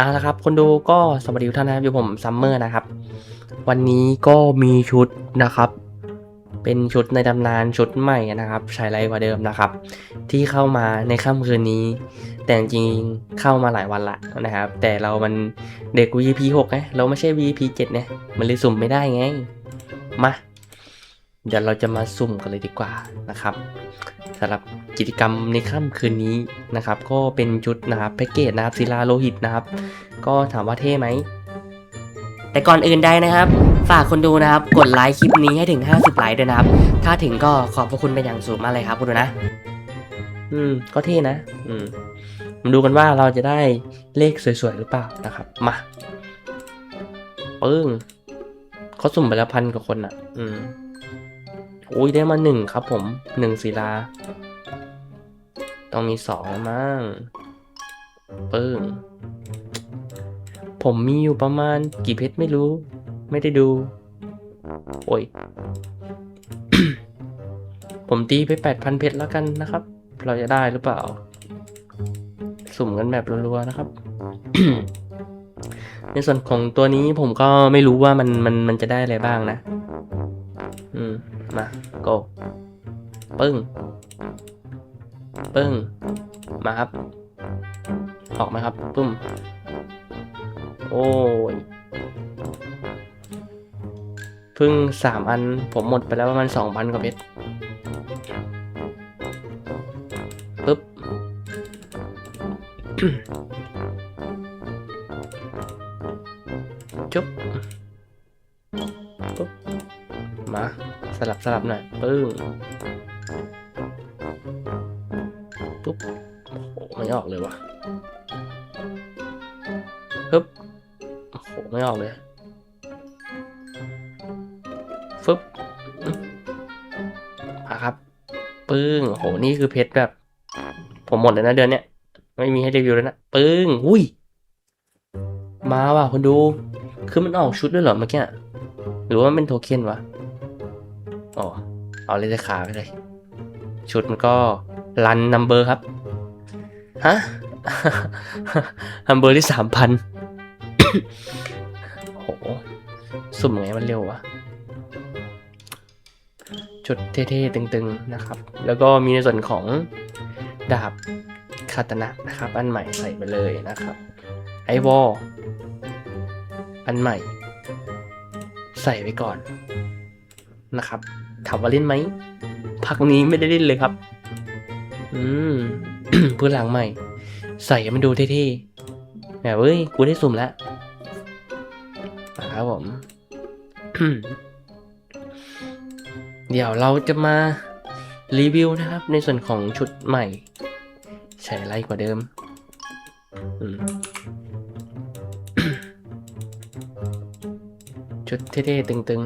เอาละครับคนดูก็สวัสดีทุกท่านนะครับอยู่ผมซัมเมอร์นะครับ วันนี้ก็มีชุดนะครับ เป็นชุดในตำนานชุดใหม่นะครับใช้ไรกว่าเดิมนะครับ ที่เข้ามาในค่ำคืนนี้ แต่จริงเข้ามาหลายวันละนะครับ แต่เรามันเด็ก VP 6ไงเราไม่ใช่ VP 7เนี่ยมันเลยสุ่มไม่ได้ไงมาเดี๋ยวเราจะมาสุ่มกันเลยดีกว่านะครับสำหรับกิจกรรมในค่ำคืนนี้ นะครับ ก็เป็นชุดนะครับแพ็กเกจนะครับศิลาโลหิตนะครับ ก็ถามว่าเท่ไหมแต่ก่อนอื่นใดนะครับ ฝากคนดูนะครับ กดไลค์คลิปนี้ให้ถึง 50 ไลค์ด้วยนะครับ ถ้าถึงก็ขอบพระคุณเป็นอย่างสูงมากเลยครับคุณดูนะ อืม ก็เท่นะ อืมมาดูกันว่าเราจะได้เลขสวยๆหรือเปล่านะครับ มาปึ้งเขาสุ่มไปแล้วพันกว่าคนอะ อืมโอ้ยได้มาหนึ่งครับผมหนึ่งศิลา ต้องมีสองแล้วมั้งปึ้งผมมีอยู่ประมาณกี่เพชรไม่รู้ ไม่ได้ดู โอ้ย ผมตีไปแปดพันเพชรแล้วกันนะครับ เราจะได้หรือเปล่า สุ่มกันแบบรัวๆนะครับ ในส่วนของตัวนี้ผมก็ไม่รู้ว่ามันมันมันจะได้อะไรบ้างนะ อืม มาโกปึ้ง ปึ้ง มาครับ ออกไหมครับ ปึ้ม โอ้ยเพิ่งสามอัน ผมหมดไปแล้วประมาณสองพันกว่าเพชรปึ๊บ จุ๊บปุ๊บ มา สลับสลับหน่อย ปึ้ง ไม่ออกเลยวะปึ๊บโอ้โหไม่ออกเลยฟึบอื้อมาครับ ปึ้งโอ้โห นี่คือเพชรแบบ ผมหมดเลยนะเดือนเนี้ย ไม่มีให้รีวิวแล้วนะ ปึ้ง อุ้ย มาว่ะคนดู คือมันออกชุดด้วยเหรอเมื่อกี้ หรือว่ามันเป็นโทเค็นวะ อ๋อ เอาเลยจะขาไปเลย ชุดมันก็รันนัมเบอร์ครับ ฮะนัมเบอร์ที่สามพันโห สุ่มไงมันเร็ววะชุดเท่ๆ ตึงๆ นะครับ แล้วก็มีในส่วนของดาบคาตนะนะครับ อันใหม่ใส่ไปเลยนะครับ ไอวอลอันใหม่ ใส่ไว้ก่อนนะครับถามว่าเล่นไหมพักนี้ไม่ได้เล่นเลยครับ อืม พื่อหลังใหม่ ใส่มันดูเท่ๆแหมเว้ย กูได้สุ่มแล้วนะครับผม เดี๋ยวเราจะมารีวิวนะครับ ในส่วนของชุดใหม่ ใช้ไรกว่าเดิมชุดเท่ๆตึง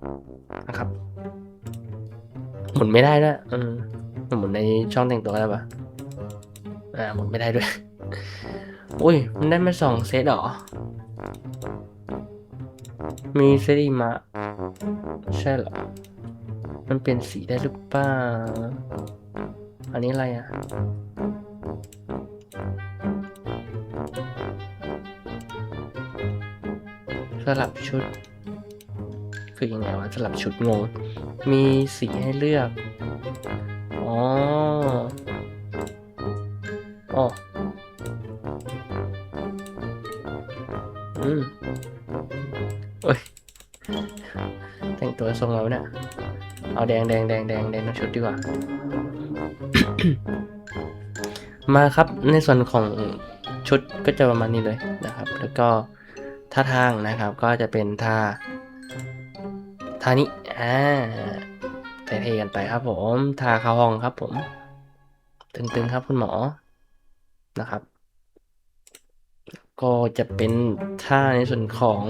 ๆ นะครับ หมุนไม่ได้ด้วยอืมหมุนในช่องแต่งตัวได้ปะ อ่าหมุนไม่ได้ด้วย อุ้ย มันได้มาสองเซตหรอ มีเซตอีมะ ใช่เหรอ มันเปลี่ยนสีได้หรือเปล่า อันนี้อะไรอะ สลับชุด คือยังไงวะ สลับชุดงง มีสีให้เลือก อ๋อ อ๋ออืมเอ้ย แต่งตัวทรงเราเนี่ยเอาแดงแดงแดงแดงแดงทั้งชุดดีกว่า มาครับในส่วนของชุดก็จะประมาณนี้เลยนะครับ แล้วก็ท่าทางนะครับ ก็จะเป็นท่าท่านี้อ่าเท่ๆกันไปครับผมท่าเข้าห้องครับผม ตึงๆครับคุณหมอ นะครับ ก็จะเป็นท่าในส่วนของ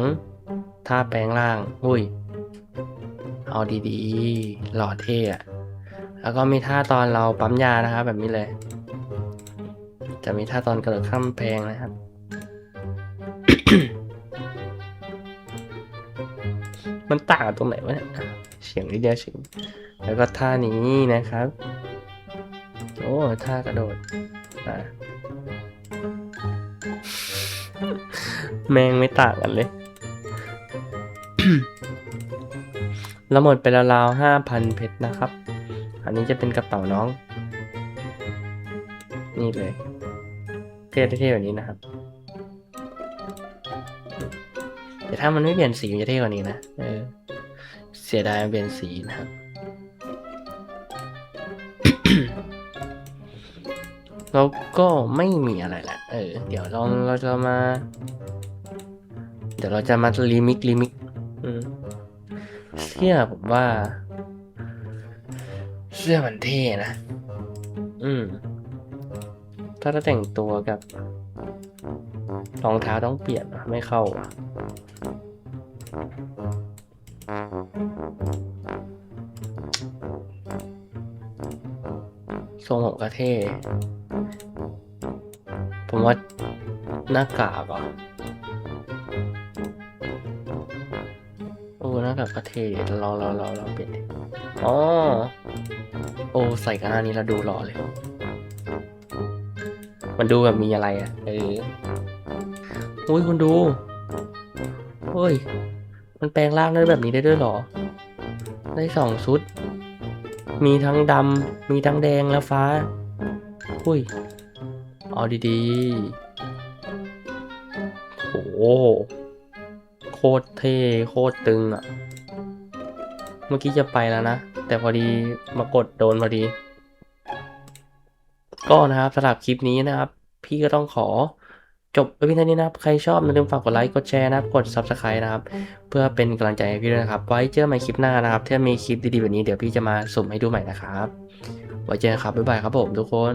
ท่าแปลงร่างอุ้ย เอาดีๆ หล่อเท่อะแล้วก็มีท่าตอนเราปั๊มยานะครับแบบนี้เลย จะมีท่าตอนกระโดดข้ามแพงนะครับ มันต่างกันตรงไหนวะเนี่ยเสียงนิดเดียวเสียงแล้วก็ท่านี้นะครับ โอ้ท่ากระโดดอะ แม่งไม่ต่างกันเลย แล้วหมดไปราวๆห้าพันเพชรนะครับ อันนี้จะเป็นกระเป๋าน้อง นี่เลยเท่เท่ๆแบบนี้นะครับ แต่ถ้ามันไม่เปลี่ยนสีมันจะเท่กว่านี้นะ เออ เสียดายมันเปลี่ยนสีนะครับ แล้วก็ไม่มีอะไรแหละเออ เดี๋ยวเราเราจะมา เดี๋ยวเราจะมารีมิกรีมิกอืมเสื้อผมว่า เสื้อมันเท่นะ อืม ถ้าจะแต่งตัวกับรองเท้าต้องเปลี่ยนอะไม่เข้าอะทรงผมก็เท่ ผมว่าหน้ากากอะโอ้หน้ากากก็เท่ดิเราเราเราเราเปลี่ยนอ๋อโอ้ใส่กันหน้านี้แล้วดูหล่อเลย มันดูแบบมีอะไรอะ เอออุ้ยคุณดูเฮ้ย มันแปลงร่างได้แบบนี้ได้ด้วยหรอ ได้สองชุด มีทั้งดำ มีทั้งแดงและฟ้า อุ้ย เอาดีๆโอ้โหโคตรเท่โคตรตึงอะ เมื่อกี้จะไปแล้วนะ แต่พอดีมากดโดนพอดี ก็นะครับสำหรับคลิปนี้นะครับ พี่ก็ต้องขอจบไปเพียงเท่านี้นะครับ ใครชอบอย่าลืมฝากกดไลค์ กดแชร์นะครับ กด Subscribe นะครับ เพื่อเป็นกำลังใจให้พี่ด้วยนะครับ ไว้เจอกันใหม่คลิปหน้านะครับ ถ้ามีคลิปดีๆแบบนี้เดี๋ยวพี่จะมาสุ่มให้ดูใหม่นะครับ ไว้เจอกันครับ บ๊ายบายครับผมทุกคน